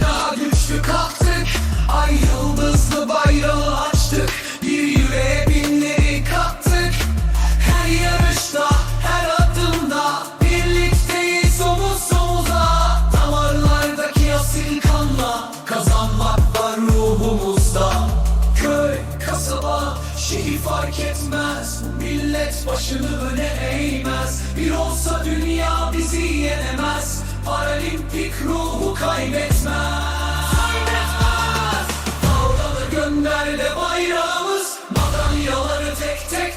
daha güçlü kalktık. Ay yıldızlı bayrağı açtık. Bir yüreğe binleri kattık. Her yarışta, her adımda Birlikteyiz omuz omuza. Damarlardaki asil kanla Kazanmak var ruhumuzda. Köy, kasaba, şehir fark etmez. Millet başını öne eğmez. Bir olsa dünya bizi yenemez Paralimpik ruhu kaybetmez. Kaybetmez Dalgalı gönderde bayrağımız. Madalyaları tek tek